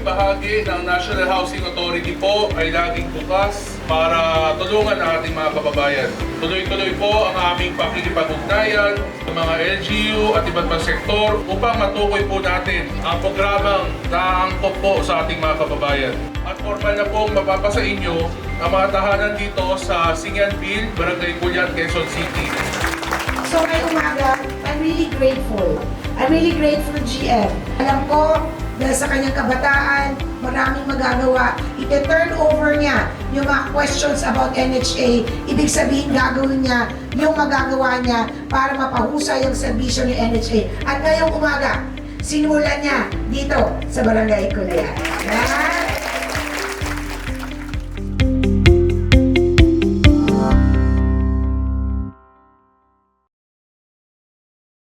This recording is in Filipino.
bahagi ng National Housing Authority po ay laging bukas para tulungan ang ating mga kababayan. Tuloy-tuloy po ang aming pakikipag-ugnayan sa mga LGU at iba't mga sektor upang matukoy po natin ang programang naangkop po sa ating mga kababayan. At formal na pong mapapasa inyo ang mga tahanan dito sa Singanville, Barangay Kulyat, Quezon City. So ngayong umaga, I'm really grateful. I'm really grateful, GM. Alam ko, dahil sa kanyang kabataan, maraming magagawa. Ite-turn over niya yung mga questions about NHA. Ibig sabihin, gagawin niya yung magagawa niya para mapahusay ang serbisyo ni NHA. At ngayong umaga, sinulan niya dito sa Barangay Kulian. Yan!